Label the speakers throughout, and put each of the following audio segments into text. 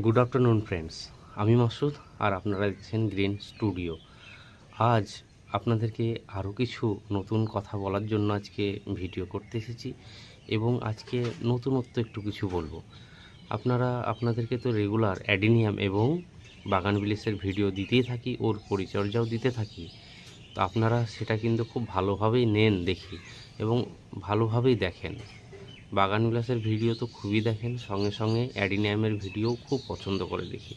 Speaker 1: Good afternoon friends আমি মাসুদ আর আপনারা দেখছেন গ্রিন স্টুডিও আজ আপনাদেরকে আরও কিছু নতুন কথা বলার জন্য আজকে ভিডিও করতে এসেছি এবং আজকে নতুনত্ব একটু কিছু বলব। আপনারা, আপনাদেরকে তো রেগুলার অ্যাডিনিয়াম এবং বাগান বিলাসের ভিডিও দিতেই থাকি, ওর পরিচর্যাও দিতে থাকি। তো আপনারা সেটা কিন্তু খুব ভালোভাবেই নেন দেখি এবং ভালোভাবেই দেখেন। বাগান বিলাসের ভিডিও তো খুবই দেখেন, সঙ্গে সঙ্গে অ্যাডিনিয়ামের ভিডিও খুব পছন্দ করে দেখি।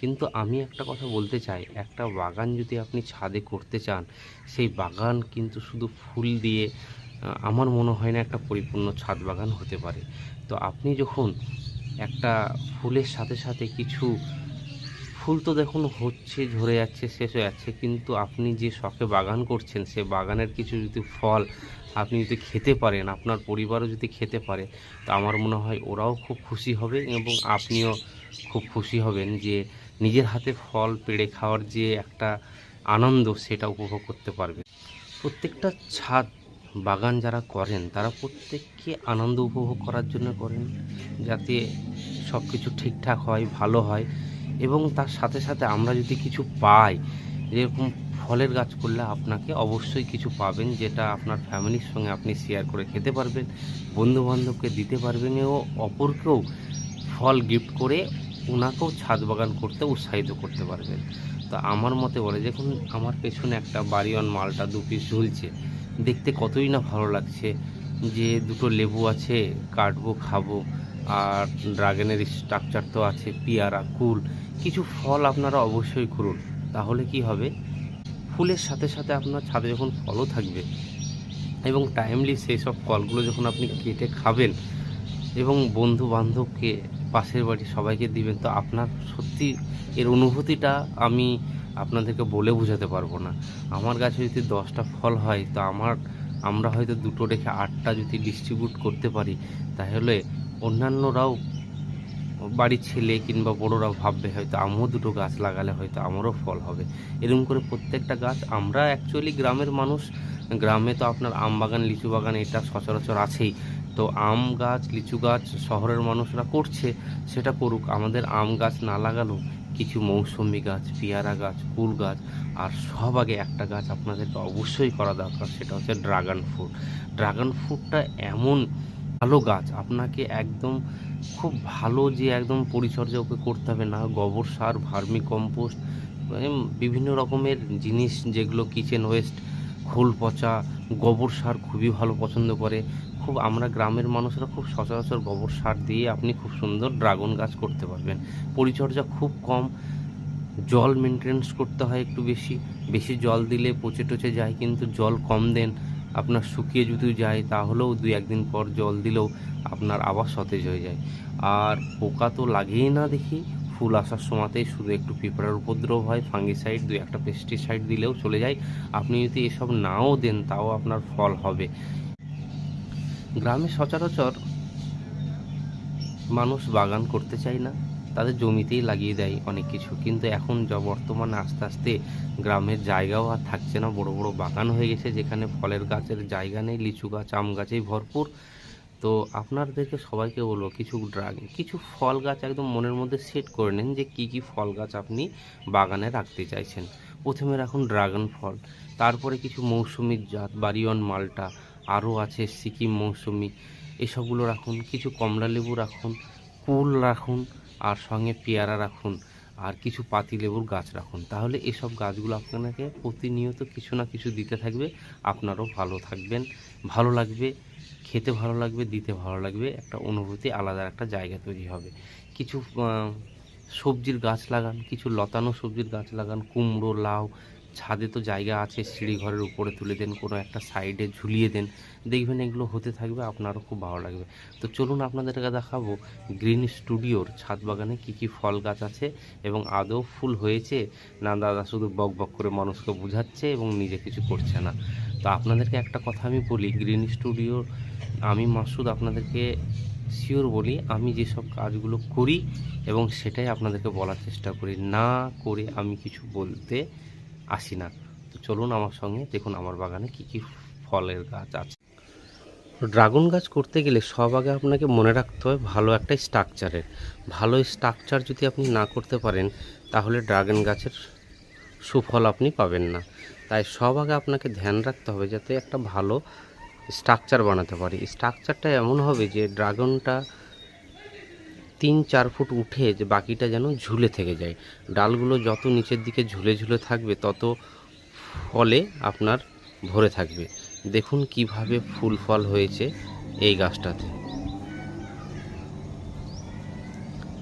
Speaker 1: কিন্তু আমি একটা কথা বলতে চাই, একটা বাগান যদি আপনি ছাদে করতে চান, সেই বাগান কিন্তু শুধু ফুল দিয়ে আমার মনে হয় না একটা পরিপূর্ণ ছাদ বাগান হতে পারে। তো আপনি যখন একটা ফুলের সাথে সাথে কিছু ফুল তো দেখুন হচ্ছে, ঝরে যাচ্ছে, শেষ হয়ে যাচ্ছে, কিন্তু আপনি যে শখে বাগান করছেন, সে বাগানের কিছু যদি ফল আপনি যদি খেতে পারেন, আপনার পরিবারও যদি খেতে পারে, তো আমার মনে হয় ওরাও খুব খুশি হবে এবং আপনিও খুব খুশি হবেন যে নিজের হাতে ফল, পেড়ে খাওয়ার যে একটা আনন্দ, সেটা উপভোগ করতে পারবে প্রত্যেকটা ছাদ বাগান যারা করেন, তারা প্রত্যেককে আনন্দ উপভোগ করার জন্য করেন, যাতে সব কিছু ঠিকঠাক হয়, ভালো হয়। এবং তার সাথে সাথে আমরা যদি কিছু পাই যেরকম ফলের গাছ করলে আপনাকে অবশ্যই কিছু পাবেন, যেটা আপনার ফ্যামিলির সঙ্গে আপনি শেয়ার করে খেতে পারবেন বন্ধু বান্ধবকে দিতে পারবেন ও অপরকেও ফল গিফট করে ওনাকেও ছাদ বাগান করতে উৎসাহিত করতে পারবেন। তো আমার মতে বলে, দেখুন, আমার পেছনে একটা বাড়িওয়ান মালটা দু পিস ঝুলছে, দেখতে কতই না ভালো লাগছে, যে দুটো লেবু আছে, কাটবো, খাব। আর ড্রাগনের স্ট্রাকচার তো আছে, পেয়ারা, কুল, কিছু ফল আপনারা অবশ্যই করুন তাহলে কি হবে? ফুলের সাথে সাথে আপনার ছাদে যখন ফলও থাকবে এবং টাইমলি সেই সব ফলগুলো যখন আপনি কেটে খাবেন এবং বন্ধু বান্ধবকে পাশের বাড়ি সবাইকে দিবেন, তো আপনার সত্যি এর অনুভূতিটা আমি আপনাদেরকে বলে বোঝাতে পারব না। আমার গাছে যদি দশটা ফল হয়, তো আমার, আমরা হয়তো দুটো রেখে আটটা যদি ডিস্ট্রিবিউট করতে পারি, তাহলে অন্যান্যরাও বাড়ির ছেলে কিংবা বড়রা ভাববে, হয়তো আমিও দুটো গাছ লাগালে হয়তো আমারও ফল হবে। এরকম করে প্রত্যেকটা গাছ, আমরা অ্যাকচুয়ালি গ্রামের মানুষ, গ্রামে তো আপনার আম বাগান, লিচু বাগান এটা সচরাচর আছেই। তো আম গাছ, লিচু গাছ শহরের মানুষরা করছে, সেটা করুক। আমাদের আম গাছ না লাগালেও কিছু মৌসুমি গাছ, পেয়ারা গাছ, কুল গাছ, আর সব আগে একটা গাছ আপনাদেরকে অবশ্যই করা দরকার, সেটা হচ্ছে ড্রাগন ফ্রুট। ড্রাগন ফ্রুটটা এমন ভালো গাছ, আপনাকে একদম খুব ভালো যে একদম পরিচর্যা ওকে করতে হবে না, গোবর সার, ভার্মি কম্পোস্ট মানে বিভিন্ন রকমের জিনিস যেগুলো কিচেন ওয়েস্ট, খোল পচা, গোবর সার খুবই ভালো পছন্দ করে। খুব আমরা গ্রামের মানুষরা খুব সচরাচর গোবর সার দিয়ে আপনি খুব সুন্দর ড্রাগন গাছ করতে পারবেন। পরিচর্যা খুব কম, জল মেনটেন্স করতে হয় একটু বেশি বেশি জল দিলে পচে টচে যায়, কিন্তু জল কম দেন আপনার শুকিয়ে যদি যায়, তাহলেও দুই একদিন পর জল দিলেও আপনার আবার সতেজ হয়ে যায়। আর পোকা তো লাগেই না দেখি। ফুল আসার সময়তেই শুধু একটু পিঁপড়ার উপদ্রব হয়, ফাঙ্গিসাইড, দুই একটা পেস্টিসাইড দিলেও চলে যায়। আপনি যদি এসব নাও দেন, তাও আপনার ফল হবে। গ্রামে সচরাচর মানুষ বাগান করতে চায় না। তাদের জমিতেই লাগিয়ে দেয় অনেক কিছু। কিন্তু এখন যা বর্তমানে আস্তে আস্তে গ্রামের জায়গাও আর থাকছে না। বড় বড় বাগান হয়ে গেছে যেখানে ফলের গাছের জায়গা নেই, লিচু গাছ, আম গাছেই ভরপুর। তো আপনাদেরকে সবাইকে বলব, কিছু ড্রাগন কিছু ফল গাছ একদম মনের মধ্যে সেট করে নিন যে কি কি ফল গাছ আপনি বাগানে রাখতে চাইছেন। প্রথমে রাখুন ড্রাগন ফল। তারপরে কিছু মৌসুমি জাত বাড়িওয়ান মালটা, আরও আছে সিকিম মৌসুমি, এসবগুলো রাখুন। কিছু কমলা লেবু রাখুন। কুল রাখুন আর সঙ্গে পেয়ারা রাখুন আর কিছু পাতিলেবুর গাছ রাখুন। তাহলে এসব গাছগুলো আপনাকে প্রতিনিয়ত কিছু না কিছু দিতে থাকবে, আপনারও ভালো থাকবেন। ভালো লাগবে, খেতে ভালো লাগবে, দিতে ভালো লাগবে, একটা অনুভূতি আলাদা একটা জায়গা তৈরি হবে। কিছু সবজির গাছ লাগান, কিছু লতানো সবজির গাছ লাগান, কুমড়ো, লাউ ছাদে তো জায়গা আছে, সিঁড়ি ঘরের উপরে তুলে দেন, কোনো একটা সাইডে ঝুলিয়ে দেন, দেখবেন এগুলো হতে থাকবে, আপনারও খুব ভালো লাগবে। তো চলুন আপনাদেরকে দেখাবো গ্রিন স্টুডিওর ছাদ বাগানে কী কী ফল গাছ আছে এবং আদৌ ফুল হয়েছে না দাদা শুধু বক বক করে মানুষকে বোঝাচ্ছে এবং নিজে কিছু করছে না। তো আপনাদেরকে একটা কথা আমি বলি, গ্রিন স্টুডিওর আমি মাসুদ আপনাদেরকে শিওর বলি, আমি যেসব কাজগুলো করি এবং সেটাই আপনাদেরকে বলার চেষ্টা করি। না করে আমি কিছু বলতে আসি না। তো চলুন আমার সঙ্গে দেখুন আমার বাগানে কী কী ফলের গাছ আছে। ড্রাগন গাছ করতে গেলে সব আগে আপনাকে মনে রাখতে হয় ভালো একটা স্ট্রাকচারের ভালো স্ট্রাকচার যদি আপনি না করতে পারেন, তাহলে ড্রাগন গাছের সুফল আপনি পাবেন না। তাই সব আগে আপনাকে ধ্যান রাখতে হবে যাতে একটা ভালো স্ট্রাকচার বানাতে পারি। স্ট্রাকচারটা এমন হবে যে ড্রাগনটা তিন চার ফুট উঠে যে বাকিটা যেন ঝুলে থেকে যায়। ডালগুলো যত নিচের দিকে ঝুলে ঝুলে থাকবে, তত ফলে আপনার ভরে থাকবে। দেখুন কীভাবে ফুল ফল হয়েছে এই গাছটাতে।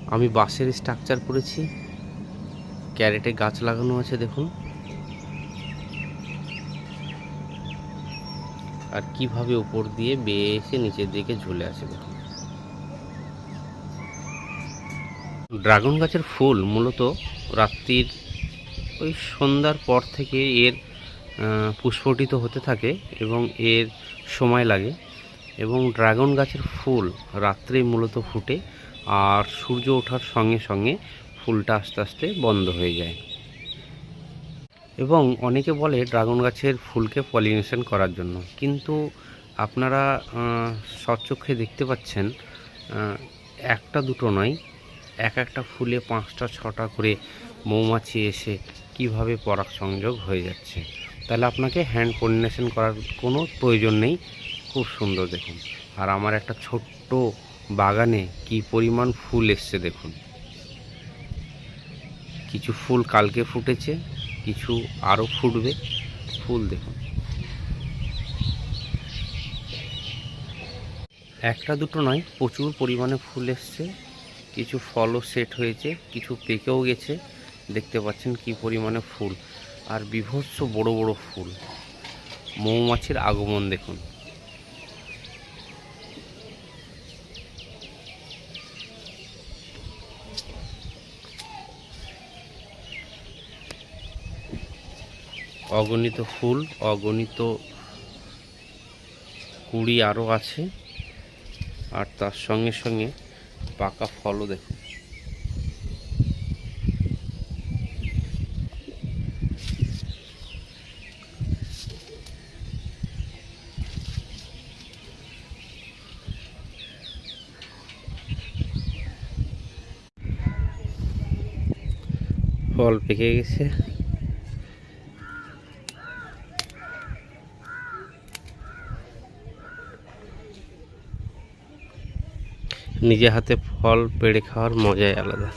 Speaker 1: আমি বাঁশের স্ট্রাকচার করেছি। ক্যারেটে গাছ লাগানো আছে, দেখুন। আর কীভাবে উপর দিয়ে বেয়ে এসে নিচের দিকে ঝুলে আছে, দেখুন। ড্রাগন গাছের ফুল মূলত রাত্রির ওই সন্ধ্যার পর থেকে এর পুষ্পটিত হতে থাকে এবং এর সময় লাগে এবং ড্রাগন গাছের ফুল রাত্রে মূলত ফুটে আর সূর্য ওঠার সঙ্গে সঙ্গে ফুলটা আস্তে আস্তে বন্ধ হয়ে যায়। এবং অনেকে বলে ড্রাগন গাছের ফুলকে পলিনেশন করার জন্য। কিন্তু আপনারা সচক্ষে দেখতে পাচ্ছেন একটা দুটো নয় এক একটা ফুলে পাঁচটা, ছটা করে মৌমাছি এসে কীভাবে পরাগ সংযোগ হয়ে যাচ্ছে? তাহলে আপনাকে হ্যান্ড পলিনেশন করার কোনো প্রয়োজন নেই। খুব সুন্দর দেখুন। আর আমার একটা ছোট্ট বাগানে কি পরিমাণ ফুল এসছে দেখুন। কিছু ফুল কালকে ফুটেছে, কিছু আরও ফুটবে। ফুল দেখুন। একটা দুটো নয়, প্রচুর পরিমাণে ফুল এসছে। কিছু ফলও সেট হয়েছে, কিছু পেকেও গেছে। দেখতে পাচ্ছেন কি পরিমাণে ফুল। আর বিভৎস বড় বড় ফুল। মৌমাছির আগমন দেখুন। অগণিত ফুল, অগণিত কুড়ি আরও আছে। আর তার সঙ্গে সঙ্গে পাকা ফলও দেখুন ফল পেকে গেছে। নিজে হাতে ফল, পেড়ে খাওয়ার মজাই আলাদা।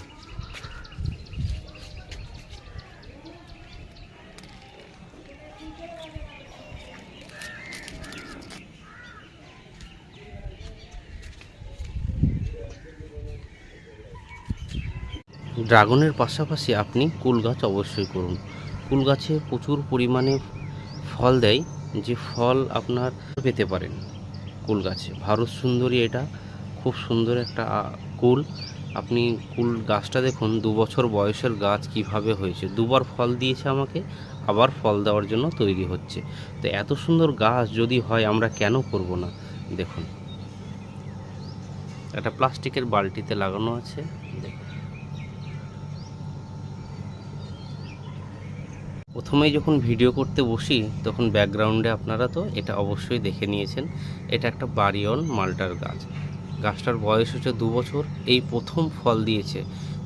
Speaker 1: ড্রাগনের পাশাপাশি আপনি কুল গাছ অবশ্যই করুন। কুল গাছে প্রচুর পরিমাণে ফল দেয়, যে ফল আপনার পেতে পারেন কুল গাছে। ভারত সুন্দরী এটা। খুব সুন্দর একটা কুল। আপনি কুল গাছটা দেখুন, দু বছর বয়সের গাছ কীভাবে হয়েছে। দুবার ফল দিয়েছে আমাকে, আবার ফল দেওয়ার জন্য তৈরি হচ্ছে। তো এত সুন্দর গাছ যদি হয়, আমরা কেন করব না? দেখুন। একটা প্লাস্টিকের বালতিতে লাগানো আছে দেখুন প্রথমেই যখন ভিডিও করতে বসি, তখন ব্যাকগ্রাউন্ডে আপনারা তো এটা অবশ্যই দেখে নিয়েছেন। এটা একটা বাড়িয়ন মালটার গাছ। গাছটার বয়স হচ্ছে দু বছর। এই প্রথম ফল দিয়েছে।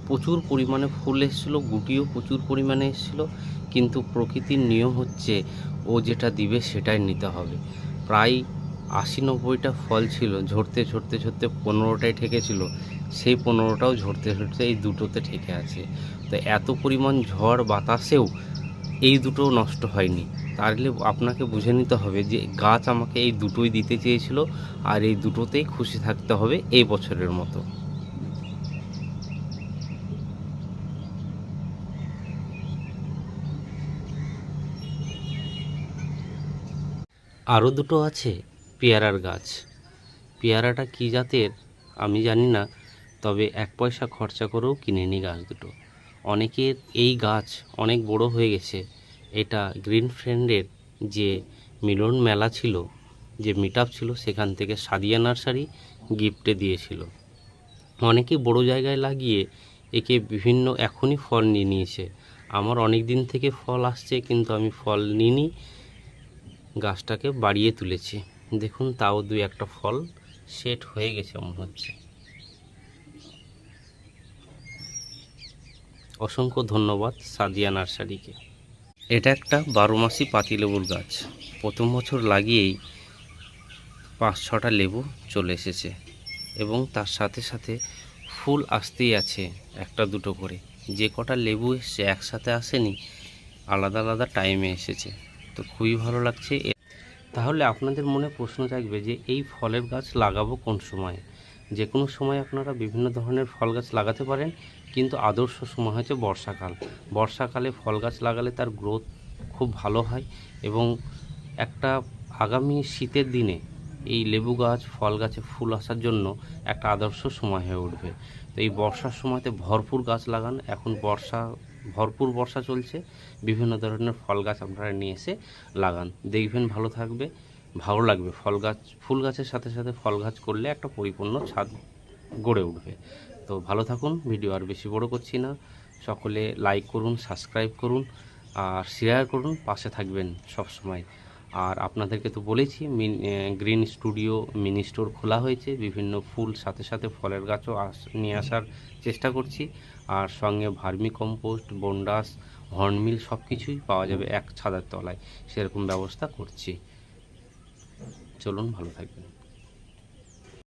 Speaker 1: প্রচুর পরিমাণে ফুল এসেছিল, গুটিও প্রচুর পরিমাণে এসেছিল, কিন্তু প্রকৃতির নিয়ম হচ্ছে ও যেটা দিবে সেটাই নিতে হবে। প্রায় আশি নব্বইটা ফল ছিল, ঝরতে ঝরতে ঝরতে পনেরোটায় ঠেকেছিল, সেই পনেরোটাও ঝরতে ঝরতে এই দুটোতে ঠেকে আছে। তো এত পরিমাণ ঝড় বাতাসেও এই দুটো নষ্ট হয়নি। তাহলে আপনাকে বুঝে নিতে হবে যে গাছ আমাকে এই দুটোই দিতে চেয়েছিল আর এই দুটোতেই খুশি থাকতে হবে এই বছরের মতো। আরও দুটো আছে পেয়ারার গাছ। পেয়ারাটা কী জাতের আমি জানি না, তবে এক পয়সা খরচা করেও কিনে নিই গাছ দুটো। অনেকের এই গাছ অনেক বড় হয়ে গেছে। এটা গ্রিন ফ্রেন্ডের যে মিলন মেলা ছিল, যে মিট ছিল, সেখান থেকে সাদিয়া নার্সারি গিফটে দিয়েছিল। অনেকে বড় জায়গায় লাগিয়ে একে বিভিন্ন এখনই ফল নিয়ে নিয়েছে। আমার অনেক দিন থেকে ফল আসছে, কিন্তু আমি ফল নিইনি। গাছটাকে বাড়িয়ে তুলেছি। দেখুন, তাও দুই একটা ফল সেট হয়ে গেছে, মনে হচ্ছে। অসংখ্য ধন্যবাদ সাদিয়া নার্সারিকে। এটা একটা বারো মাসি পাতিলেবুর গাছ। প্রথম বছর লাগিয়েই পাঁচ ছটা লেবু চলে এসেছে এবং তার সাথে সাথে ফুল আসতেই আছে একটা দুটো করে। যে কটা লেবু এসছে একসাথে আসেনি, আলাদা আলাদা টাইমে এসেছে। তো খুবই ভালো লাগছে। তাহলে আপনাদের মনে প্রশ্ন থাকবে যে এই ফলের গাছ লাগাবো কোন সময়? যে কোনো সময় আপনারা বিভিন্ন ধরনের ফল গাছ লাগাতে পারেন, কিন্তু আদর্শ সময় হচ্ছে বর্ষাকাল। বর্ষাকালে ফল গাছ লাগালে তার গ্রোথ খুব ভালো হয় এবং একটা আগামী শীতের দিনে এই লেবু গাছ, ফল গাছে ফুল আসার জন্য একটা আদর্শ সময় হয়ে উঠবে। তো এই বর্ষার সময়তে ভরপুর গাছ লাগান। এখন বর্ষা, ভরপুর বর্ষা চলছে। বিভিন্ন ধরনের ফল গাছ আপনারা নিয়ে এসে লাগান। দেখবেন ভালো থাকবে। ভালো লাগবে। ফল গাছ, ফুল গাছের সাথে সাথে ফল গাছ করলে একটা পরিপূর্ণ ছাদ গড়ে উঠবে। তো ভালো থাকুন, ভিডিও আর বেশি বড় করছি না। সকলে লাইক করুন সাবস্ক্রাইব করুন আর শেয়ার করুন, পাশে থাকবেন সব সময় আর আপনাদেরকে তো বলেছি গ্রিন স্টুডিও মিনি স্টোর খোলা হয়েছে। বিভিন্ন ফুল সাথে সাথে ফলের গাছও আস, নিয়ে আসার চেষ্টা করছি। আর সঙ্গে ভার্মি কম্পোস্ট বন্ডাস হর্নমিল সব কিছুই পাওয়া যাবে এক ছাদের তলায়। সেরকম ব্যবস্থা করছি। চলুন ভালো থাকবেন।